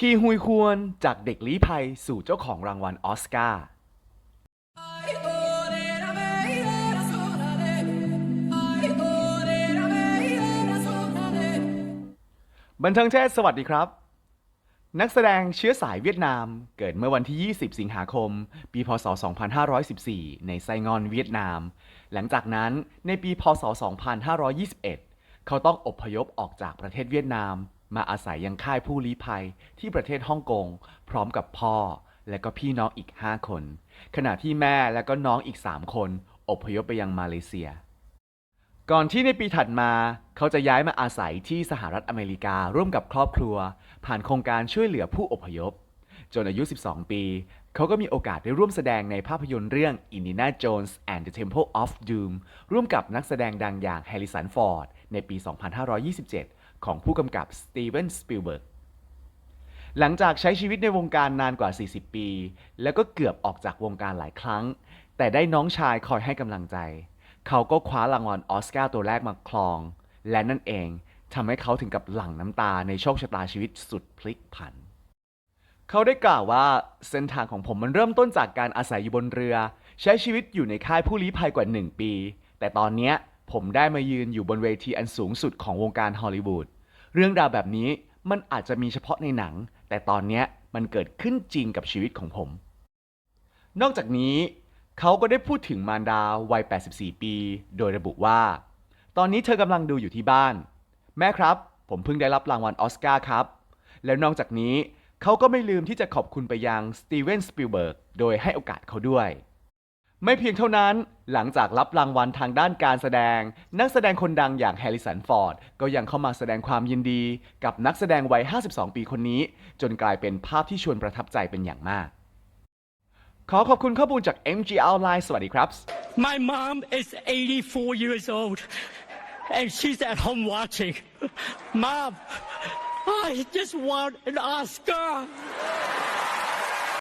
คีฮุยควรจากเด็กลี้ภัยสู่เจ้าของรางวัลออสการ์ บันเทิงเทศสวัสดีครับ นักแสดงเชื้อสายเวียดนาม เกิดเมื่อวันที่ 20 สิงหาคม ปีพศ 2514 ในไซงอนเวียดนาม หลังจากนั้นในปีพศ 2521 เขาต้องอพยพออกจากประเทศเวียดนาม มาอาศัยยังค่ายผู้ลี้ภัยที่ประเทศฮ่องกง พร้อมกับพ่อและก็พี่น้องอีก 5 คน ขณะที่แม่และก็น้องอีก 3 คน อพยพไปยังมาเลเซีย ก่อนที่ในปีถัดมา เขาจะย้ายมาอาศัยที่สหรัฐอเมริการ่วมกับครอบครัว ผ่านโครงการช่วยเหลือผู้อพยพ จนอายุ 12 ปี เขาก็มีโอกาสได้ร่วมแสดงในภาพยนตร์เรื่อง Indiana Jones and the Temple of Doom ร่วมกับนักแสดงดังอย่างแฮริสันฟอร์ดในปี 2527 ของผู้กำกับสตีเวนสปิลเบิร์กหลังจากใช้ชีวิตในวงการนานกว่า 40 ปี แล้วก็เกือบออกจากวงการหลายครั้ง แต่ได้น้องชายคอยให้กำลังใจ เขาก็คว้ารางวัลออสการ์ตัวแรกมาครอง และนั่นเองทำให้เขาถึงกับหลั่งน้ำตาในโชคชะตาชีวิตสุดพลิกผัน เขาได้กล่าวว่าเส้นทางของผมมันเริ่มต้นจากการอาศัยอยู่บนเรือ ใช้ชีวิตอยู่ในค่ายผู้ลี้ภัยกว่า 1 ปี แต่ตอนเนี้ยผมได้มายืนอยู่บนเวทีอันสูงสุดของวงการฮอลลีวูด เรื่องราวแบบนี้มันอาจจะมีเฉพาะในหนัง แต่ตอนนี้มันเกิดขึ้นจริงกับชีวิตของผม นอกจากนี้ เขาก็ได้พูดถึงมารดาวัย 84 ปี โดยระบุว่า ตอนนี้เธอกำลังดูอยู่ที่บ้าน แม่ครับ ผมเพิ่งได้รับรางวัลออสการ์ครับ แล้วนอกจากนี้เขาก็ไม่ลืมที่จะขอบคุณไปยังสตีเวนสปิลเบิร์กโดยให้โอกาสเขาด้วย ไม่เพียงเท่านั้น หลังจากรับรางวัลทางด้านการแสดง นักแสดงคนดังอย่างแฮร์ริสันฟอร์ด ก็ยังเข้ามาแสดงความยินดี กับนักแสดงวัย 52 ปีคนนี้ จนกลายเป็นภาพที่ชวนประทับใจเป็นอย่างมาก ขอขอบคุณข้อมูลจาก MG Outline สวัสดีครับ My mom is 84 years old and she's at home watching. Mom, I just want an Oscar.